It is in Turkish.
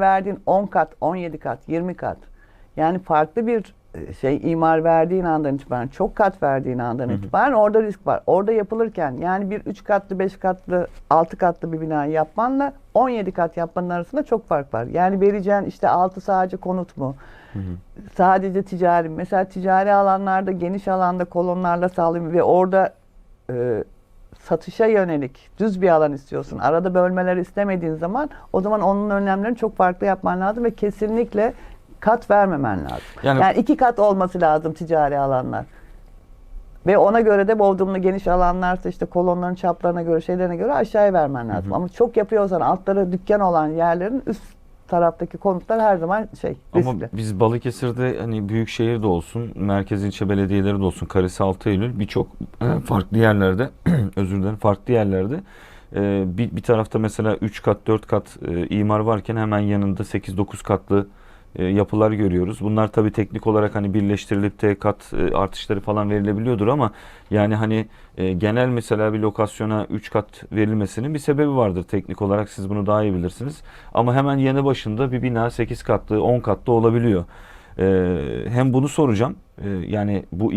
verdiğin 10 kat, 17 kat, 20 kat. Yani farklı bir e, şey imar verdiğin andan itibaren, çok kat verdiğin andan itibaren orada risk var. Orada yapılırken yani bir 3 katlı, 5 katlı, 6 katlı bir bina yapmanla 17 kat yapmanın arasında çok fark var. Yani vereceğin işte altı sadece konut mu? Sadece ticari. Mesela ticari alanlarda geniş alanda kolonlarla sağlayayım ve orada e, satışa yönelik düz bir alan istiyorsun. Arada bölmeler istemediğin zaman o zaman onun önlemlerini çok farklı yapman lazım ve kesinlikle kat vermemen lazım. Yani- Yani, iki kat olması lazım ticari alanlar. Ve ona göre de Bodrum'da geniş alanlarsa işte kolonların çaplarına göre şeylerine göre aşağıya vermen lazım. Ama çok yapıyorsan altları dükkan olan yerlerin üst taraftaki konutlar her zaman şey riskli. Ama biz Balıkesir'de hani büyük şehir de olsun, merkez ilçe belediyeleri de olsun, Karesi 6 Eylül birçok e, farklı yerlerde, özür dilerim, farklı yerlerde e, bir, bir tarafta mesela 3 kat, 4 kat e, imar varken hemen yanında 8-9 katlı yapılar görüyoruz. Bunlar tabii teknik olarak hani birleştirilip de kat e, artışları falan verilebiliyordur ama yani hani e, genel mesela bir lokasyona 3 kat verilmesinin bir sebebi vardır teknik olarak siz bunu daha iyi bilirsiniz. Ama hemen yanı başında bir bina 8 katlı 10 katlı olabiliyor. E, hem bunu soracağım e, yani bu